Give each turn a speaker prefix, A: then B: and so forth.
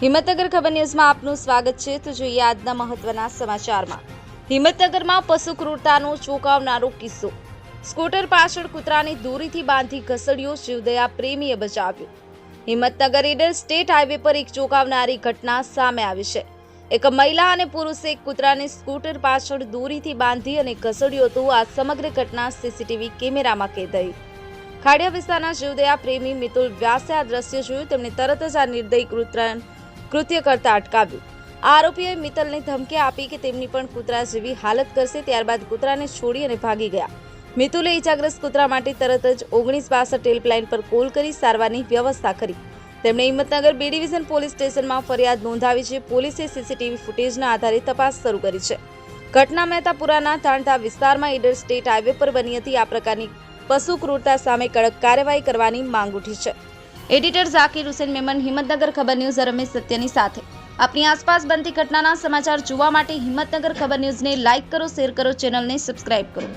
A: હિંમતનગર ખબર ન્યૂઝમાં આપનું સ્વાગત છે. તો જોઈએ આજના મહત્વના સમાચારમાં. હિંમતનગરમાં પશુ ક્રૂરતાનો ચોંકાવનારો કિસ્સો. સ્કૂટર પાછળ કૂતરાને દોરીથી બાંધી ઘસડ્યો શિવદયા પ્રેમીએ બચાવ્યો. હિંમતનગર ઇડર સ્ટેટ હાઈવે પર એક ચોંકાવનારી ઘટના સામે આવી છે. એક મહિલા અને પુરુષે એક કૂતરાને સ્કૂટર પાછળ દોરીથી બાંધી અને ઘસડ્યો હતો આ સમગ્ર ઘટના સીસીટીવી કેમેરામાં કેદ થઈ ખાડિયા વિસ્તારના જીવદયા પ્રેમી મિતુલ વ્યાસે આ દ્રશ્ય જોયું. તેમણે તરત જ આ નિર્દયી કૃત્ય કૃત્ય કરતા અટકાવ્યું. આરોપીએ મિત્તલને ધમકી આપી કે તેમની પણ કૂતરા જેવી હાલત કરશે, ત્યારબાદ કૂતરાને છોડી અને ભાગી ગયા. મિતુલે ઇજાગ્રસ્ત કૂતરા માટે તરત જ ઓગણીસ બાસઠ હેલ્પલાઇન પર કોલ કરી સારવારની વ્યવસ્થા કરી. તેમણે હિંમતનગર બી ડિવિઝન પોલીસ સ્ટેશનમાં ફરિયાદ નોંધાવી છે. પોલીસે સીસીટીવી ફૂટેજના આધારે તપાસ શરૂ કરી છે. ઘટના મહેતાપુરાના તાણતા વિસ્તારમાં ઈડર સ્ટેટ હાઈવે પર બની હતી. આ પ્રકારની પશુ ક્રૂરતા સામે કડક કાર્યવાહી કરવાની માંગ ઉઠી છે. એડિટર ઝાકીર હુસેન મેમન, હિંમતનગર ખબર ન્યૂઝ, રમેશ સત્યની સાથે. આપની આસપાસ બનતી ઘટનાના સમાચાર જોવા માટે હિંમતનગર ખબર ન્યૂઝને લાઇક કરો, શેર કરો, ચેનલને સબસ્ક્રાઇબ કરો.